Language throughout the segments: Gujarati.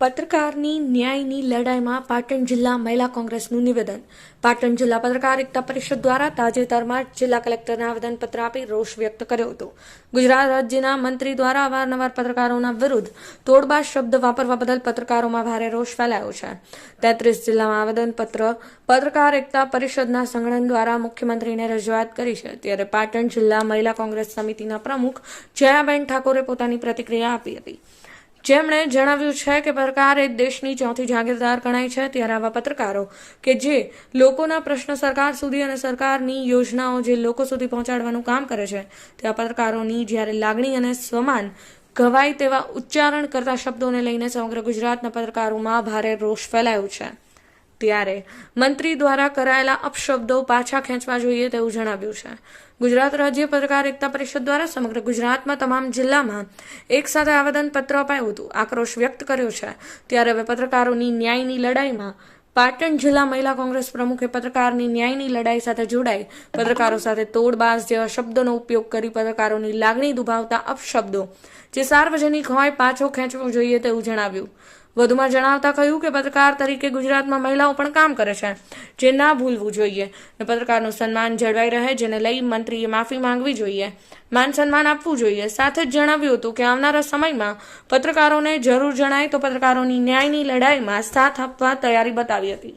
પત્રકારની ન્યાયની લડાઈમાં પાટણ જિલ્લા મહિલા કોંગ્રેસનું નિવેદન. પાટણ જિલ્લા પત્રકાર એકતા પરિષદ દ્વારા તાજેતરમાં જિલ્લા કલેક્ટરને આવેદનપત્ર આપી રોષ વ્યક્ત કર્યો હતો. ગુજરાત રાજ્યના મંત્રી દ્વારા અવારનવાર પત્રકારોના વિરુદ્ધ તોડબાજ શબ્દ વાપરવા બદલ પત્રકારોમાં ભારે રોષ ફેલાયો છે. તેત્રીસ જિલ્લામાં આવેદનપત્ર પત્રકાર એકતા પરિષદના સંગઠન દ્વારા મુખ્યમંત્રીને રજૂઆત કરી છે. ત્યારે પાટણ જિલ્લા મહિલા કોંગ્રેસ સમિતિના પ્રમુખ જયાબેન ઠાકોરે પોતાની પ્રતિક્રિયા આપી હતી. જેમણે જણાવ્યું છે કે પત્રકાર એ દેશની ચોથી જાગીરદાર ગણાય છે, ત્યારે આવા પત્રકારો કે જે લોકોના પ્રશ્ન સરકાર સુધી અને સરકારની યોજનાઓ જે લોકો સુધી પહોંચાડવાનું કામ કરે છે, તેવા પત્રકારોની જ્યારે લાગણી અને સ્વમાન ઘવાય તેવા ઉચ્ચારણ કરતા શબ્દોને લઈને સમગ્ર ગુજરાતના પત્રકારોમાં ભારે રોષ ફેલાયો છે. ત્યારે મંત્રી દ્વારા કરાયેલા અપશબ્દો પાછા ખેંચવા જોઈએ તેવું જણાવ્યું છે. ગુજરાત રાજ્ય પત્રકાર એકતા પરિષદ દ્વારા સમગ્ર ગુજરાતમાં તમામ જિલ્લામાં એક સાથે આવેદનપત્ર અપાયું હતું. આક્રોશ વ્યક્ત કર્યો છે. ત્યારે હવે પત્રકારોની ન્યાયની લડાઈમાં પાટણ જિલ્લા મહિલા કોંગ્રેસ પ્રમુખે પત્રકારની ન્યાયની લડાઈ સાથે જોડાઈ. પત્રકારો સાથે તોડબાસ જેવા શબ્દોનો ઉપયોગ કરી પત્રકારોની લાગણી દુભાવતા અપશબ્દો જે સાર્વજનિક હોય પાછો ખેંચવો જોઈએ તેવું જણાવ્યું. વધુમાં જણાવતા કહ્યું કે પત્રકાર તરીકે ગુજરાતમાં મહિલાઓ પણ કામ કરે છે, જે ના ભૂલવું જોઈએ. ને પત્રકારનું સન્માન જળવાઈ રહે, જેને લઈ મંત્રીએ માફી માંગવી જોઈએ. માન સન્માન આપવું જોઈએ. સાથે જ જણાવ્યું હતું કે આવનારા સમયમાં પત્રકારોને જરૂર જણાય તો પત્રકારોની ન્યાયની લડાઈમાં સાથ આપવા તૈયારી બતાવી હતી.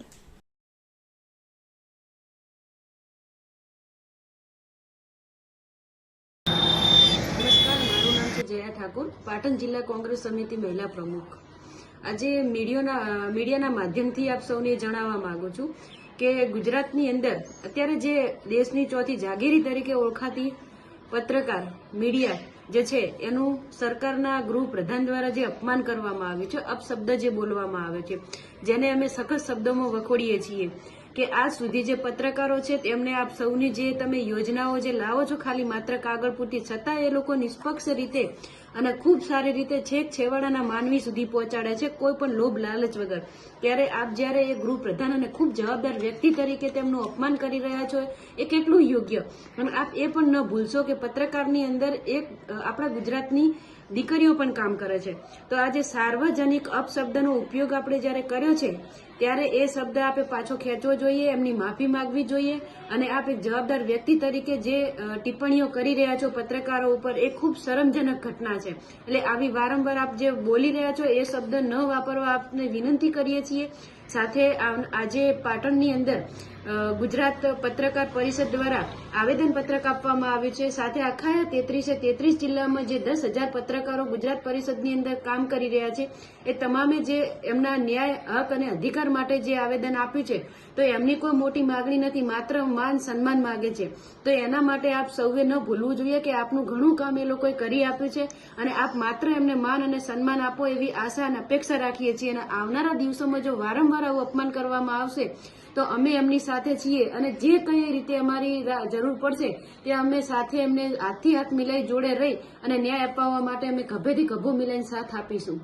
જયા ઠાકુર. પાટણ જિલ્લા કોંગ્રેસ સમિતિ મહિલા પ્રમુખ. આજે મીડિયોના, મીડિયાના માધ્યમથી આપ સૌને જણાવવા માંગુ છું કે ગુજરાતની અંદર અત્યારે જે દેશની ચોથી જાગીરી તરીકે ઓળખાતી પત્રકાર, મીડિયા જે છે, એનું સરકારના ગૃહ પ્રધાન દ્વારા જે અપમાન કરવામાં આવ્યું છે, અપશબ્દ જે બોલવામાં આવે છે, જેને અમે સખત શબ્દોમાં વખોડીએ છીએ કે આજ સુધી જે પત્રકારો છે, તેમને આપ સૌની જે તમે યોજનાઓ જે લાવો છો, ખાલી માત્ર કાગળ પૂરતી છતાં એ લોકો નિષ્પક્ષ રીતે અને ખૂબ સારી રીતે છેક છેવાડાના માનવી સુધી પહોંચાડે છે, કોઈ પણ લોભ લાલચ વગર. ત્યારે આપ જ્યારે એ ગૃહ પ્રધાન અને ખૂબ જવાબદાર વ્યક્તિ તરીકે તેમનું અપમાન કરી રહ્યા છો, એ કેટલું યોગ્ય? અને આપ એ પણ ન ભૂલશો કે પત્રકારની અંદર એક આપણા ગુજરાતની દીકરીઓ પણ કામ કરે છે. તો આજે સાર્વજનિક અપશબ્દનો ઉપયોગ આપણે જ્યારે કર્યો છે ત્યારે એ શબ્દ આપે પાછો ખેંચવો જોઈએ, એમની માફી માંગવી જોઈએ અને આપ જવાબદાર વ્યક્તિ તરીકે જે ટિપ્પણીઓ કરી રહ્યા છો પત્રકારો ઉપર, એ ખૂબ શરમજનક ઘટના છે. એટલે આવી વારંવાર આપ જે બોલી રહ્યા છો, એ શબ્દ ન વાપરવા આપને વિનંતી કરીએ છીએ. સાથે આજે પાટણની અંદર ગુજરાત પત્રકાર પરિષદ દ્વારા આવેદન પત્રક આપવામાં આવ્યું છે. સાથે આખા તેત્રીસે, તેત્રીસ જિલ્લામાં જે દસ હજાર પત્રકારો ગુજરાત પરિષદની અંદર કામ કરી રહ્યા છે, એ તમામે જે એમના ન્યાય, હક અને અધિકાર માટે જે આવેદન આપ્યું છે, તો એમની કોઈ મોટી માગણી નથી, માત્ર માન સન્માન માગે છે. તો એના માટે આપ સૌએ ન ભૂલવું જોઈએ કે આપનું ઘણું કામ એ લોકોએ કરી આપ્યું છે અને આપ માત્ર એમને માન અને સન્માન આપો એવી આશા અને અપેક્ષા રાખીએ છીએ. અને આવનારા દિવસોમાં જો વારંવાર આવું અપમાન કરવામાં આવશે, તો અમે એમની સાથે છીએ અને જે કઈ રીતે અમારી જરૂર પડશે, તે અમે સાથે એમને હાથથી હાથ મિલાઈ જોડે રહી અને ન્યાય અપાવવા માટે અમે ગભેથી ગભો મિલાઈને સાથ આપીશું.